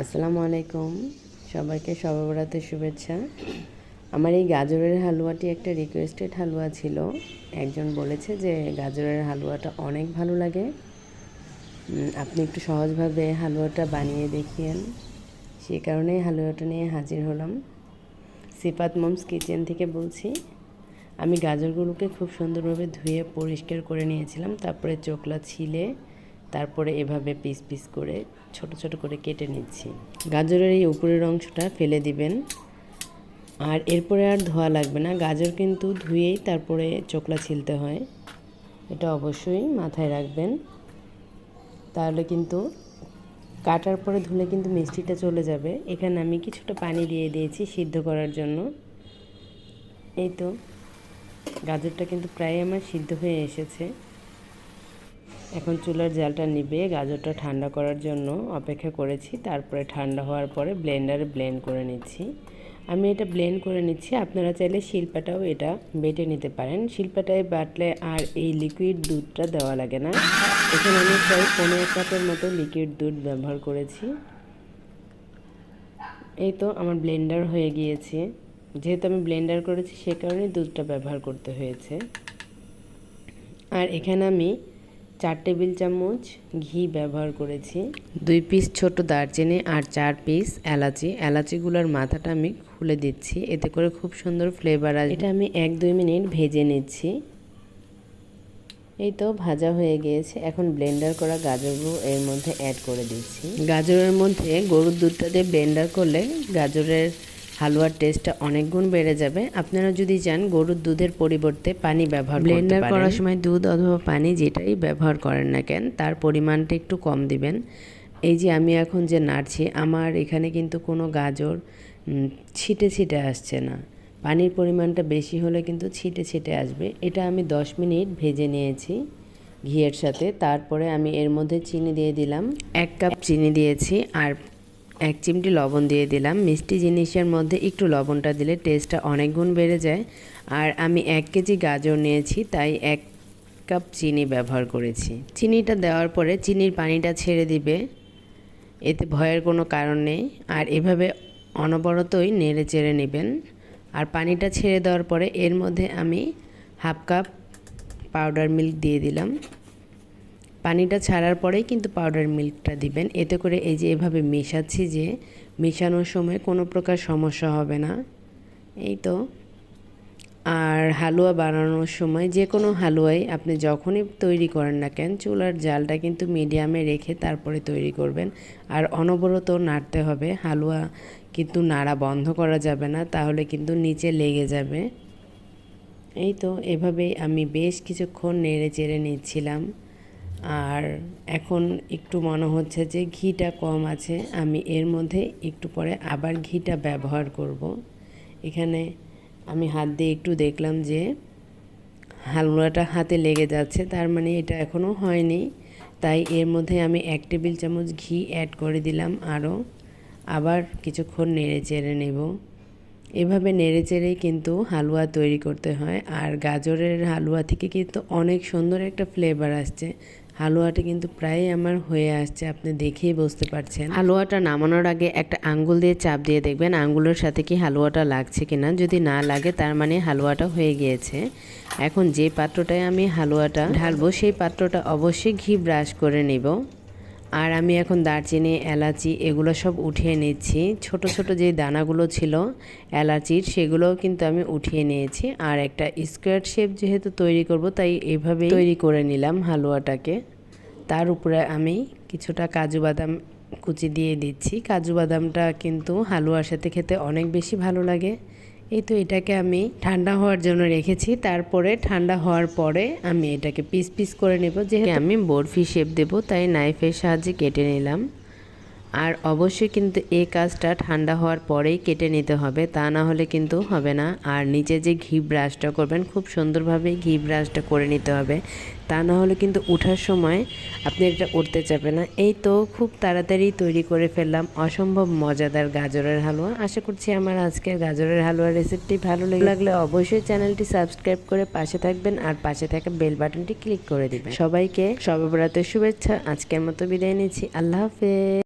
আসসালামু আলাইকুম। সবাইকে সবাবরাতে শুভেচ্ছা। আমার এই গাজরের হালুয়াটি একটা রিকোয়েস্টেড হালুয়া ছিল। একজন বলেছে যে গাজরের হালুয়াটা অনেক ভালো লাগে। আপনি একটু সহজভাবে হালুয়াটা বানিয়ে দেখিয়েন। সেই কারণেই হালুয়াটা নিয়ে হাজির হলাম। সিপাত মমস কিচেন থেকে বলছি, আমি গাজরগুলোকে খুব সুন্দরভাবে ধুয়ে পরিষ্কার করে নিয়েছিলাম। তারপরে চোকলা ছিলে তারপরে এভাবে পিস পিস করে ছোট ছোট করে কেটে নিচ্ছি। গাজরের এই উপরের অংশটা ফেলে দিবেন। আর এরপরে আর ধোয়া লাগবে না। গাজর কিন্তু ধুয়েই তারপরে চোকলা ছিলতে হয়। এটা অবশ্যই মাথায় রাখবেন। তাহলে কিন্তু কাটার পরে ধুলে কিন্তু মিষ্টিটা চলে যাবে। এখানে আমি কিছুটা পানি দিয়ে দিয়েছি সিদ্ধ করার জন্য। এই তো, গাজরটা কিন্তু প্রায় আমার সিদ্ধ হয়ে এসেছে। এখন চুলার জালটা নিবে, গাজরটা ঠান্ডা করার জন্য অপেক্ষা করেছি, তারপরে ঠান্ডা হওয়ার পরে ব্লেন্ডারে ব্লেন্ড করে নিচ্ছি। আমি এটা ব্লেন্ড করে নিচ্ছি, আপনারা চাইলে শিল্পাটাও এটা বেটে নিতে পারেন। শিল্পাটায় বাটলে আর এই লিকুইড দুধটা দেওয়া লাগে না। এখানে আমি প্রায় পনেরো কাপের মতো লিকুইড দুধ ব্যবহার করেছি। এই তো আমার ব্লেন্ডার হয়ে গিয়েছে। যেহেতু আমি ব্লেন্ডার করেছি, সে কারণে দুধটা ব্যবহার করতে হয়েছে। আর এখানে আমি চার টেবিল চামচ ঘি ব্যবহার করেছি। দুই পিস ছোট দারচিনি আর চার পিস এলাচি। এলাচিগুলোর মাথাটা আমি খুলে দিচ্ছি এতে করে খুব সুন্দর ফ্লেভার আসবে। এটা আমি এক দুই মিনিট ভেজে নিচ্ছি। এই তো ভাজা হয়ে গিয়েছে। এখন ব্লেন্ডার করা গাজরগুলো এর মধ্যে অ্যাড করে দিচ্ছি। গাজরের মধ্যে গরুর দুধটা দিয়ে ব্লেন্ডার করলে গাজরের হালুয়ার টেস্টটা অনেক গুণ বেড়ে যাবে। আপনারা যদি চান গরুর দুধের পরিবর্তে পানি ব্যবহার ব্লেন্ডার করার সময় দুধ অথবা পানি যেটাই ব্যবহার করেন না কেন তার পরিমাণটা একটু কম দিবেন। এই যে আমি এখন যে নাড়ছি আমার এখানে কিন্তু কোনো গাজর ছিটে ছিটে আসছে না। পানির পরিমাণটা বেশি হলে কিন্তু ছিটে ছিটে আসবে। এটা আমি 10 মিনিট ভেজে নিয়েছি ঘিয়ের সাথে। তারপরে আমি এর মধ্যে চিনি দিয়ে দিলাম। এক কাপ চিনি দিয়েছি। আর এক চিমটি লবণ দিয়ে দিলাম। মিষ্টি জিনিসের মধ্যে একটু লবণটা দিলে টেস্টটা অনেক গুণ বেড়ে যায়। আর আমি এক কেজি গাজর নিয়েছি, তাই এক কাপ চিনি ব্যবহার করেছি। চিনিটা দেওয়ার পরে চিনির পানিটা ছেড়ে দিবে। এতে ভয়ের কোনো কারণ নেই। আর এভাবে অনবরতই নেড়ে চেড়ে নেবেন। আর পানিটা ছেড়ে দেওয়ার পরে এর মধ্যে আমি হাফ কাপ পাউডার মিল্ক দিয়ে দিলাম। পানিটা ছাড়ার পরেই কিন্তু পাউডার মিল্কটা দিবেন। এতে করে এই যে এভাবে মেশাচ্ছি যে, মেশানোর সময় কোনো প্রকার সমস্যা হবে না। এই তো। আর হালুয়া বানানোর সময় যে কোনো হালুয়াই আপনি যখনই তৈরি করেন না কেন, চুলার জালটা কিন্তু মিডিয়ামে রেখে তারপরে তৈরি করবেন। আর অনবরত নাড়তে হবে। হালুয়া কিন্তু নাড়া বন্ধ করা যাবে না, তাহলে কিন্তু নিচে লেগে যাবে। এই তো, এভাবেই আমি বেশ কিছুক্ষণ নেড়ে চেড়ে নিচ্ছিলাম। আর এখন একটু মনে হচ্ছে যে ঘিটা কম আছে। আমি এর মধ্যে একটু পরে আবার ঘিটা ব্যবহার করব। এখানে আমি হাত দিয়ে একটু দেখলাম যে হালুয়াটা হাতে লেগে যাচ্ছে, তার মানে এটা এখনও হয়নি। তাই এর মধ্যে আমি এক টেবিল চামচ ঘি অ্যাড করে দিলাম আরও আবার কিছুক্ষণ নেড়ে চেড়ে নেব। এভাবে নেড়ে চেড়েই কিন্তু হালুয়া তৈরি করতে হয়। আর গাজরের হালুয়া থেকে কিন্তু অনেক সুন্দর একটা ফ্লেভার আসছে। হালুয়াটা কিন্তু প্রায় আমার হয়ে আসছে, আপনি দেখেই বুঝতে পারছেন। হালুয়াটা নামানোর আগে একটা আঙ্গুল দিয়ে চাপ দিয়ে দেখবেন আঙ্গুলের সাথে কি হালুয়াটা লাগছে কিনা। যদি না লাগে, তার মানে হালুয়াটা হয়ে গিয়েছে। এখন যে পাত্রটায় আমি হালুয়াটা ঢালবো, সেই পাত্রটা অবশ্যই ঘি ব্রাশ করে নিব। আর আমি এখন দারচিনি, এলাচি এগুলো সব উঠিয়ে নিচ্ছি। ছোট ছোট যে দানাগুলো ছিল, এলাচির, সেগুলোও কিন্তু আমি উঠিয়ে নিয়েছি। আর একটা স্কোয়ার শেপ যেহেতু তৈরি করব, তাই এইভাবেই তৈরি করে নিলাম হালুয়াটাকে। তার উপরে আমি কিছুটা কাজু বাদাম কুচি দিয়ে দিচ্ছি। কাজু বাদামটা কিন্তু হালুয়ার সাথে খেতে অনেক বেশি ভালো লাগে। এই তো এটাকে আমি ঠান্ডা হওয়ার জন্য রেখেছি। তারপরে ঠান্ডা হওয়ার পরে আমি এটাকে পিস পিস করে নেব। যেহেতু আমি বরফি শেপ দেব, তাই নাইফের সাহায্যে কেটে নিলাম। আর অবশ্যই কিন্তু এই কাজটা ঠান্ডা হওয়ার পরেই কেটে নিতে হবে, তা না হলে কিন্তু হবে না। আর নিচে যে ঘি ব্রাশটা করবেন, খুব সুন্দরভাবে ঘি ব্রাশটা করে নিতে হবে। তা না হলে কিন্তু ওঠার সময় আপনি এটা উঠতে চাবে না। এই তো খুব তাড়াতাড়ি তৈরি করে ফেললাম অসম্ভব মজাদার গাজরের হালুয়া। আশা করছি আমার আজকের গাজরের হালুয়ার রেসিপিটি ভালো লেগে লাগলে অবশ্যই চ্যানেলটি সাবস্ক্রাইব করে পাশে থাকবেন আর পাশে থাকা বেল বাটনটি ক্লিক করে দিবেন। সবাইকে সবাবরাতের শুভেচ্ছা। আজকের মতো বিদায় নিচ্ছি। আল্লাহ হাফেজ।